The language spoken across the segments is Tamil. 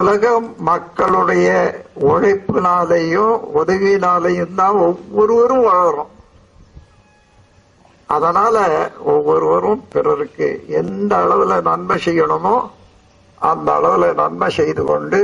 உலக மக்களுடைய உழைப்பினாலையும் உதவினாலையும் தான் ஒவ்வொருவரும் வளரும் அதனால ஒவ்வொருவரும் பிறருக்கு எந்த அளவுல நன்மை செய்யணுமோ அந்த அளவுல நன்மை செய்து கொண்டு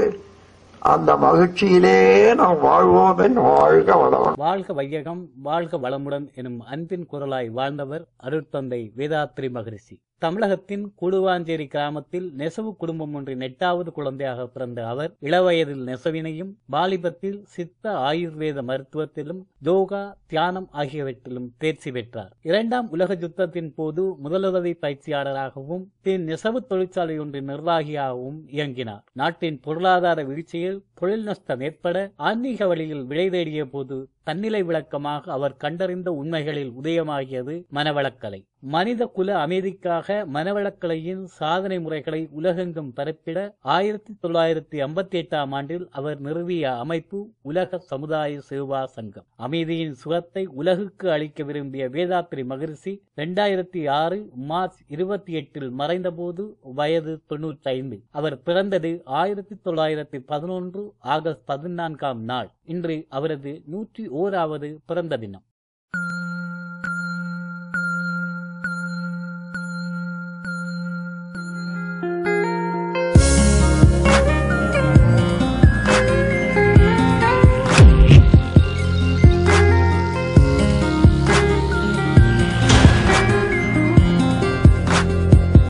அந்த மகிழ்ச்சியிலே நாம் வாழ்வோம் என் வாழ்க வளம் வாழ்க வையகம் வாழ்க வளமுடன் எனும் அன்பின் குரலாய் வாழ்ந்தவர் அருட்தந்தை வேதாத்ரி மகரிஷி. தமிழகத்தின் கூடுவாஞ்சேரி கிராமத்தில் நெசவு குடும்பம் ஒன்றின் எட்டாவது குழந்தையாக பிறந்த அவர் இளவயதில் நெசவினையும் வாலிபத்தில் சித்த ஆயுர்வேத மருத்துவத்திலும் யோகா தியானம் ஆகியவற்றிலும் தேர்ச்சி பெற்றார். இரண்டாம் உலக யுத்தத்தின் போது முதலுதவி பயிற்சியாளராகவும் பின் நெசவு தொழிற்சாலை ஒன்றின் நிர்வாகியாகவும் இயங்கினார். நாட்டின் பொருளாதார வீழ்ச்சியில் தொழில் நஷ்டம் ஏற்பட ஆன்மீக வழியில் விடை தேடிய போது தன்னிலை விளக்கமாக அவர் கண்டறிந்த உண்மைகளில் உதயமாகியது மனவளக்கலை. மனித குல அமைதிக்காக மனவளக்கலையின் சாதனை முறைகளை உலகெங்கும் பரப்பிட ஆயிரத்தி தொள்ளாயிரத்தி ஐம்பத்தி எட்டாம் ஆண்டில் அவர் நிறுவிய அமைப்பு உலக சமுதாய சேவா சங்கம். அமைதியின் சுகத்தை உலகுக்கு அளிக்க விரும்பிய வேதாத்ரி மகரிஷி இரண்டாயிரத்தி ஆறு மார்ச் இருபத்தி எட்டில் மறைந்தபோது வயது தொன்னூற்றி ஐந்து அவர் பிறந்தது ஆயிரத்தி தொள்ளாயிரத்தி பதினொன்று ஆகஸ்ட் பதினான்காம் நாள். இன்று அவரது நூற்றி ஓராவது பிறந்த தினம்.